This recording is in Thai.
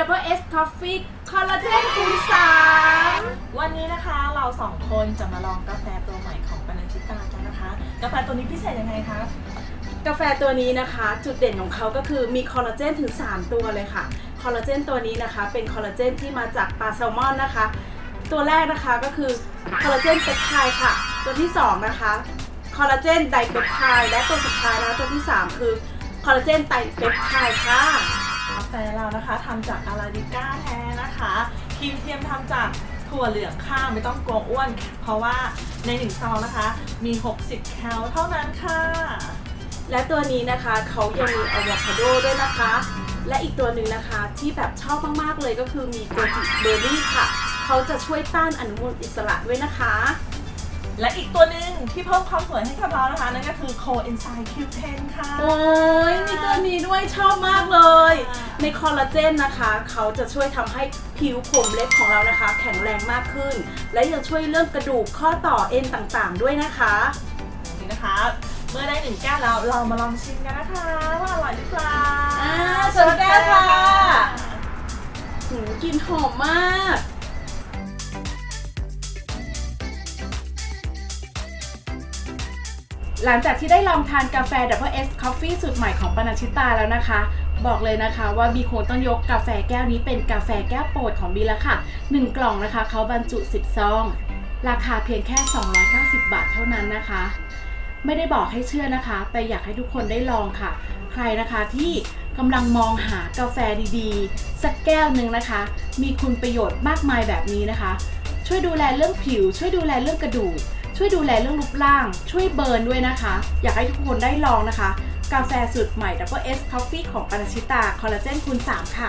Double S Coffee คอลลาเจนคูณ3วันนี้นะคะเราสองคนจะมาลองกาแฟตัวใหม่ของปานันชิตากันนะคะ กาแฟตัวนี้พิเศษยังไงคะ กาแฟตัวนี้นะคะ จุดเด่นของเขาก็คือมีคอลลาเจนถึง 3 ตัวเลยค่ะ คอลลาเจนตัวนี้นะคะ เป็นคอลลาเจนที่มาจากปลาแซลมอนนะคะ ตัวแรกนะคะก็คือคอลลาเจนเปปไทด์ค่ะ ตัวที่ 2 นะคะคอลลาเจนไดเปปไทด์และตัวสุดท้ายนะคะตัวที่ 3 คือคอลลาเจนไตรเปปไทด์ค่ะ กาแฟเรานะคะทำจากอาราบิก้าแท้นะคะครีมเทียมทำจากถั่วเหลืองข้าวไม่ต้องกลัวอ้วน เพราะว่าในหนึ่งซองนะคะ มี 60 แคลเท่านั้นค่ะ และตัวนี้นะคะเขายังมีอะโวคาโดด้วยนะคะ และอีกตัวหนึ่งนะคะที่แบบชอบมากๆเลยก็คือมีโกจิเบอร์รี่ค่ะ เขาจะช่วยต้านอนุมูลอิสระด้วยนะคะ และอีกตัวหนึ่งที่เพิ่มความสวยให้กับเรานะคะ นั่นก็คือ Coenzyme Q10 ค่ะ โอ้ยมีตัวนี้ด้วยชอบมากเลย ในคอลลาเจนนะคะ เขาจะช่วยทำให้ผิวผมเล็บของเรานะคะ แข็งแรงมากขึ้น และยังช่วยเรื่องกระดูกข้อต่อเอ็นต่างๆ ด้วยนะคะ นี่นะคะ เมื่อได้หนึ่งแก้วแล้วเรามาลองชิมกันนะคะ ว่าอร่อยหรือเปล่าอ่าเชิญแก้วค่ะ หืมกลิ่นหอมมาก หลังจากที่ได้ลองทานกาแฟ Double S Coffee สูตรใหม่ของปนาชิตาแล้วนะคะ บอกเลยนะคะว่าบีคงต้องยกกาแฟแก้วนี้เป็นกาแฟแก้วโปรดของบีแล้วค่ะ 1 กล่องนะคะเขาบรรจุ 10 ซอง ราคาเพียงแค่ 290 บาทเท่านั้นนะคะ ไม่ได้บอกให้เชื่อนะคะ แต่อยากให้ทุกคนได้ลองค่ะ ใครนะคะที่กำลังมองหากาแฟดีๆ สักแก้วหนึ่งนะคะ มีคุณประโยชน์มากมายแบบนี้นะคะ ช่วยดูแลเรื่องผิว ช่วยดูแลเรื่องกระดูก ช่วยดูแลเรื่องรูปร่าง ช่วยเบิร์นด้วยนะคะ อยากให้ทุกคนได้ลองนะคะ กาแฟสูตรใหม่ Double S Coffee ของปานาชิตา คอลลาเจนคูณ3ค่ะ